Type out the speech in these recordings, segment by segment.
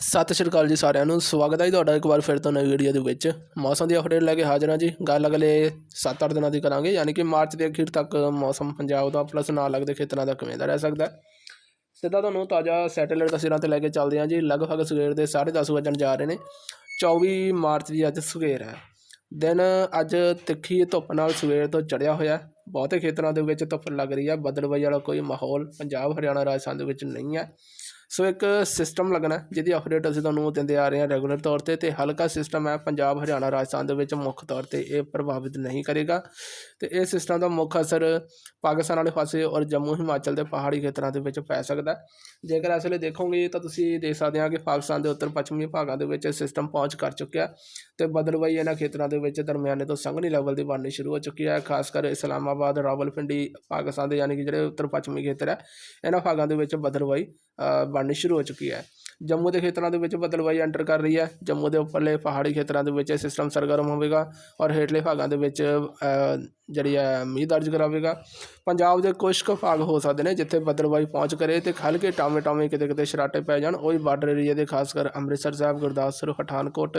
ਸਤਿ ਸ਼੍ਰੀ ਅਕਾਲ ਜੀ ਸਾਰਿਆਂ ਨੂੰ, ਸਵਾਗਤ ਹੈ ਜੀ ਤੁਹਾਡਾ ਇੱਕ ਵਾਰ ਫਿਰ ਤੋਂ ਨਵੀਂ ਵੀਡੀਓ ਦੇ ਵਿੱਚ। ਮੌਸਮ ਦੀ ਅਪਡੇਟ ਲੈ ਕੇ ਹਾਜ਼ਰ ਹਾਂ ਜੀ। ਗੱਲ ਅਗਲੇ 7-8 ਦਿਨਾਂ ਦੀ ਕਰਾਂਗੇ, ਯਾਨੀ ਕਿ ਮਾਰਚ ਦੇ ਅਖੀਰ ਤੱਕ ਮੌਸਮ ਪੰਜਾਬ ਦਾ ਪਲੱਸ ਨਾਲ ਲੱਗਦੇ ਖੇਤਰਾਂ ਦਾ ਕਿਵੇਂ ਦਾ ਰਹਿ ਸਕਦਾ ਸਿੱਧਾ ਤੁਹਾਨੂੰ ਤਾਜ਼ਾ ਸੈਟੇਲਾਈਟ ਤਸਵੀਰਾਂ ਤੇ ਲੈ ਕੇ ਚੱਲਦੇ ਹਾਂ ਜੀ। ਲਗਭਗ ਸਵੇਰ ਦੇ 10:30 ਵਜਣ ਜਾ ਰਹੇ ਨੇ। 24 ਮਾਰਚ ਦੀ ਅੱਜ ਸਵੇਰ ਹੈ। ਦਿਨ ਅੱਜ ਤਿੱਖੀ ਧੁੱਪ ਨਾਲ ਸਵੇਰ ਤੋਂ ਚੜਿਆ ਹੋਇਆ ਬਹੁਤੇ ਖੇਤਰਾਂ ਦੇ ਵਿੱਚ ਧੁੱਪ ਲੱਗ ਰਹੀ ਹੈ। ਬਦਲਵਾਈ ਵਾਲਾ ਕੋਈ ਮਾਹੌਲ ਪੰਜਾਬ, ਹਰਿਆਣਾ, ਰਾਜਸਥਾਨ ਦੇ ਵਿੱਚ ਨਹੀਂ ਹੈ। ਸੋ ਇੱਕ ਸਿਸਟਮ ਲੱਗਣਾ ਜਿਹਦੀ ਅਪਡੇਟ ਅਸੀਂ ਤੁਹਾਨੂੰ ਦਿੰਦੇ ਆ ਰਹੇ ਹਾਂ ਰੈਗੂਲਰ ਤੌਰ ਤੇ ਤੇ ਹਲਕਾ ਸਿਸਟਮ ਹੈ ਪੰਜਾਬ, ਹਰਿਆਣਾ, ਰਾਜਸਥਾਨ ਦੇ ਵਿੱਚ ਮੁੱਖ ਤੌਰ ਤੇ ਇਹ ਪ੍ਰਭਾਵਿਤ ਨਹੀਂ ਕਰੇਗਾ। ਤੇ ਇਹ ਸਿਸਟਮ ਦਾ ਮੁੱਖ ਅਸਰ ਪਾਕਿਸਤਾਨ ਵਾਲੇ ਪਾਸੇ ਔਰ ਜੰਮੂ ਹਿਮਾਚਲ ਦੇ ਪਹਾੜੀ ਖੇਤਰਾਂ ਦੇ ਵਿੱਚ ਪੈ ਸਕਦਾ ਜੇਕਰ ਇਸ ਵੇਲੇ ਦੇਖੋਗੇ ਤਾਂ ਤੁਸੀਂ ਦੇਖ ਸਕਦੇ ਹਾਂ ਕਿ ਪਾਕਿਸਤਾਨ ਦੇ ਉੱਤਰ ਪੱਛਮੀ ਭਾਗਾਂ ਦੇ ਵਿੱਚ ਸਿਸਟਮ ਪਹੁੰਚ ਕਰ ਚੁੱਕਿਆ ਹੈ ਤੇ ਬਦਲਵਾਈ ਇਹਨਾਂ ਖੇਤਰਾਂ ਦੇ ਵਿੱਚ ਦਰਮਿਆਨੇ ਤੋਂ ਸੰਘਣੀ ਲੈਵਲ ਦੀ ਬਣਨੀ ਸ਼ੁਰੂ ਹੋ ਚੁੱਕੀ ਹੈ, ਖਾਸ ਕਰ ਇਸਲਾਮਾਬਾਦ, ਰਾਵਲਪਿੰਡੀ ਪਾਕਿਸਤਾਨ ਦੇ ਯਾਨੀ ਕਿ ਜਿਹੜੇ ਉੱਤਰ ਪੱਛਮੀ ਖੇਤਰ ਹੈ, ਇਹਨਾਂ ਭਾਗਾਂ ਦੇ ਵਿੱਚ ਬਦਲਵਾਈ ਬਣਨੀ ਸ਼ੁਰੂ ਹੋ ਚੁੱਕੀ ਹੈ। ਜੰਮੂ ਦੇ ਖੇਤਰਾਂ ਦੇ ਵਿੱਚ ਬਦਲਵਾਈ ਐਂਟਰ ਕਰ ਰਹੀ ਹੈ। ਜੰਮੂ ਦੇ ਉੱਪਰਲੇ ਪਹਾੜੀ ਖੇਤਰਾਂ ਦੇ ਵਿੱਚ ਇਹ ਸਿਸਟਮ ਸਰਗਰਮ ਹੋਵੇਗਾ ਔਰ ਹੇਠਲੇ ਭਾਗਾਂ ਦੇ ਵਿੱਚ ਜਿਹੜੀ ਹੈ ਮੀਂਹ ਦਰਜ ਕਰਾਵੇਗਾ। ਪੰਜਾਬ ਦੇ ਕੁਝ ਕੁ ਭਾਗ ਹੋ ਸਕਦੇ ਨੇ ਜਿੱਥੇ ਬਦਲਵਾਈ ਪਹੁੰਚ ਕਰੇ ਤੇ ਹਲਕੇ ਟਾਵੇਂ ਟਾਵੇਂ ਕਿਤੇ ਕਿਤੇ ਸ਼ਰਾਟੇ ਪੈ ਜਾਣ। ਉਹ ਹੀ ਬਾਰਡਰ ਏਰੀਆ ਦੇ ਖਾਸ ਕਰ ਅੰਮ੍ਰਿਤਸਰ ਸਾਹਿਬ, ਗੁਰਦਾਸਪੁਰ, ਪਠਾਨਕੋਟ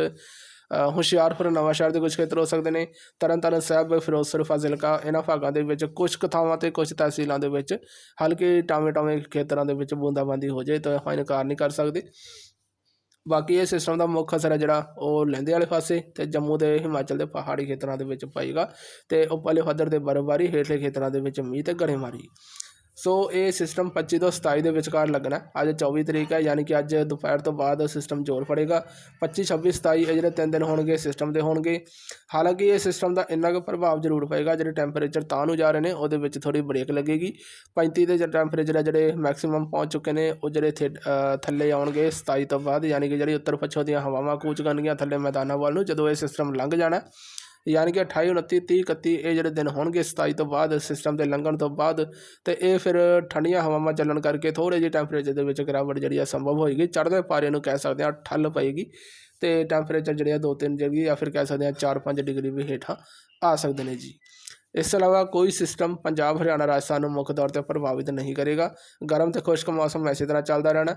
ਹੁਸ਼ਿਆਰਪੁਰ ਨਵਾਂ ਸ਼ਹਿਰ ਦੇ ਕੁਝ ਖੇਤਰ ਹੋ ਸਕਦੇ ਨੇ। ਤਰਨਤਾਰਨ ਸਾਹਿਬ, ਫਿਰੋਜ਼ਪੁਰ, ਫਾਜ਼ਿਲਕਾ, ਇਹਨਾਂ ਭਾਗਾਂ ਦੇ ਵਿੱਚ ਕੁਝ ਕੁ ਥਾਵਾਂ ਤੇ ਕੁਝ ਤਹਿਸੀਲਾਂ ਦੇ ਵਿੱਚ ਹਲਕੇ ਟਾਵੇਂ ਟਾਵੇਂ ਖੇਤਰਾਂ ਦੇ ਵਿੱਚ ਬੂੰਦਾਬਾਂਦੀ ਹੋ ਜਾਏ ਤਾਂ ਆਪਾਂ ਇਨਕਾਰ ਨਹੀਂ ਕਰ ਸਕਦੇ। ਬਾਕੀ ਇਹ ਸਿਸਟਮ ਦਾ ਮੁੱਖ ਅਸਰ ਹੈ ਜਿਹੜਾ ਉਹ ਲਹਿੰਦੇ ਵਾਲੇ ਪਾਸੇ ਤੇ ਜੰਮੂ ਦੇ ਹਿਮਾਚਲ ਦੇ ਪਹਾੜੀ ਖੇਤਰਾਂ ਦੇ ਵਿੱਚ ਪਏਗਾ ਤੇ ਉੱਪਰਲੇ ਪੱਧਰ ਦੇ ਬਰਫ਼ਬਾਰੀ ਹੇਠਲੇ ਖੇਤਰਾਂ ਦੇ ਵਿੱਚ ਮੀਂਹ ਤੇ ਗੜੇਮਾਰੀ। ਸੋ ਇਹ ਸਿਸਟਮ 25 ਤੋਂ 27 ਦੇ ਵਿਚਕਾਰ ਲੱਗਣਾ ਅੱਜ 24 ਤਰੀਕ ਹੈ, ਯਾਨੀ ਕਿ ਅੱਜ ਦੁਪਹਿਰ ਤੋਂ ਬਾਅਦ ਸਿਸਟਮ ਜ਼ੋਰ ਫੜੇਗਾ। 25 26 27 ਇਹ ਜਿਹੜੇ ਤਿੰਨ ਦਿਨ ਹੋਣਗੇ ਸਿਸਟਮ ਦੇ ਹੋਣਗੇ। ਹਾਲਾਂਕਿ ਇਹ ਸਿਸਟਮ ਦਾ ਇੰਨਾ ਕੁ ਪ੍ਰਭਾਵ ਜ਼ਰੂਰ ਪਏਗਾ, ਜਿਹੜੇ ਟੈਂਪਰੇਚਰ ਤਾਂ ਨੂੰ ਜਾ ਰਹੇ ਨੇ, ਉਹਦੇ ਵਿੱਚ ਥੋੜੀ ਬ੍ਰੇਕ ਲੱਗੇਗੀ। 35 ਦੇ ਜਿਹੜੇ ਟੈਂਪਰੇਚਰ ਹੈ ਜਿਹੜੇ ਮੈਕਸਿਮਮ ਪਹੁੰਚ ਚੁੱਕੇ ਨੇ, ਉਹ ਜਿਹੜੇ ਥੇ- ਥੱਲੇ ਆਉਣਗੇ 27 ਤੋਂ ਬਾਅਦ, ਯਾਨੀ ਕਿ ਜਿਹੜੀ ਉੱਤਰ ਪੱਛਮ ਦੀਆਂ ਹਵਾਵਾਂ ਕੂਚ ਕਰਨਗੀਆਂ ਥੱਲੇ ਮੈਦਾਨਾਂ ਵੱਲ ਨੂੰ, ਜਦੋਂ ਇਹ ਸਿਸਟਮ ਲੰਘ ਜਾਣਾ ਯਾਨੀ ਕਿ 28 29 30 31 ਇਹ ਜਿਹੜੇ ਦਿਨ ਹੋਣਗੇ 27 ਤੋਂ ਬਾਅਦ ਸਿਸਟਮ ਦੇ ਲੰਘਣ ਤੋਂ ਬਾਅਦ ਤੇ ਇਹ ਫਿਰ ਠੰਡੀਆਂ ਹਵਾਵਾਂ ਚੱਲਣ ਕਰਕੇ ਥੋੜੇ ਜਿਹੇ ਟੈਂਪਰੇਚਰ ਦੇ ਵਿੱਚ ਗਿਰਾਵਟ ਜਿਹੜੀ ਆ ਸੰਭਵ ਹੋਏਗੀ। ਚੜ੍ਹਦੇ ਪਾਰੇ ਨੂੰ ਕਹਿ ਸਕਦੇ ਆ ਠੱਲ ਪਏਗੀ ਤੇ ਟੈਂਪਰੇਚਰ ਜਿਹੜੇ ਆ ਦੋ ਤਿੰਨ ਜਿਹੜੀ ਜਾਂ ਫਿਰ ਕਹਿ ਸਕਦੇ ਆ 4-5 ਡਿਗਰੀ ਵੀ ਹੇਠਾਂ ਆ ਸਕਦੇ ਨੇ ਜੀ। ਇਸ ਤੋਂ ਇਲਾਵਾ ਕੋਈ ਸਿਸਟਮ ਪੰਜਾਬ, ਹਰਿਆਣਾ, ਰਾਜਸਥਾਨ ਨੂੰ ਮੁੱਖ ਤੌਰ ਤੇ ਪ੍ਰਭਾਵਿਤ ਨਹੀਂ ਕਰੇਗਾ। ਗਰਮ ਤੇ ਖੁਸ਼ਕ ਮੌਸਮ ਇਸੇ ਤਰ੍ਹਾਂ ਚੱਲਦਾ ਰਹਿਣਾ।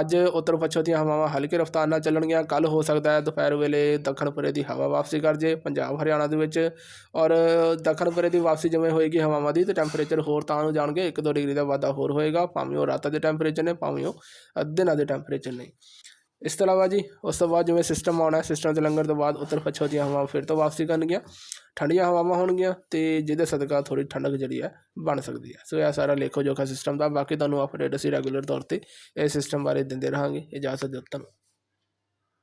ਅੱਜ ਉੱਤਰ ਪੱਛਮ ਦੀਆਂ ਹਵਾਵਾਂ ਹਲਕੇ ਰਫ਼ਤਾਰ ਨਾਲ ਚੱਲਣਗੀਆਂ। ਕੱਲ ਹੋ ਸਕਦਾ ਹੈ ਦੁਪਹਿਰ ਵੇਲੇ ਦੱਖਣ ਪੁਰੇ ਦੀ ਹਵਾ ਵਾਪਸੀ ਕਰ ਜੇ, ਪੰਜਾਬ, ਹਰਿਆਣਾ ਦੇ ਵਿੱਚ। ਔਰ ਦੱਖਣ ਪੁਰੇ ਦੀ ਵਾਪਸੀ ਜਿਵੇਂ ਹੋਏਗੀ ਹਵਾਵਾਂ ਦੀ, ਤੇ ਟੈਂਪਰੇਚਰ ਹੋਰ ਤਾਂ ਨੂੰ ਜਾਣਗੇ। 1-2 ਡਿਗਰੀ ਦਾ ਵਾਧਾ ਹੋਰ ਹੋਏਗਾ, ਭਾਵੇਂ ਉਹ ਰਾਤਾਂ ਦੇ ਟੈਂਪਰੇਚਰ ਨੇ, ਭਾਵੇਂ ਉਹ ਦਿਨਾਂ ਦੇ ਟੈਂਪਰੇਚਰ ਨੇ। ਇਸ ਤੋਂ ਇਲਾਵਾ ਜੀ, ਉਸ ਤੋਂ ਬਾਅਦ ਜਿਵੇਂ ਸਿਸਟਮ ਆਉਣਾ ਸਿਸਟਮ ਦੇ ਲੰਘਣ ਤੋਂ ਬਾਅਦ ਉੱਤਰ ਪੱਛਮ ਦੀਆਂ ਹਵਾਵਾਂ ਫਿਰ ਤੋਂ ਵਾਪਸੀ ਕਰਨਗੀਆਂ ਠੰਡੀਆਂ ਹਵਾਵਾਂ ਹੋਣਗੀਆਂ ਤੇ ਜਿਹਦੇ ਸਦਕਾ ਥੋੜੀ ਠੰਡਕ ਜਿਹੜੀ ਹੈ ਬਣ ਸਕਦੀ ਹੈ। ਸੋ ਇਹ ਸਾਰਾ ਲੇਖੋ ਜੋਖਾ ਸਿਸਟਮ ਦਾ, ਬਾਕੀ ਤੁਹਾਨੂੰ ਅਪਡੇਟ ਅਸੀਂ ਰੈਗੂਲਰ ਤੌਰ ਤੇ ਇਹ ਸਿਸਟਮ ਬਾਰੇ ਦਿੰਦੇ ਰਹਾਂਗੇ। ਇਜਾਜ਼ਤ ਦਿਓ ਤੁਹਾਨੂੰ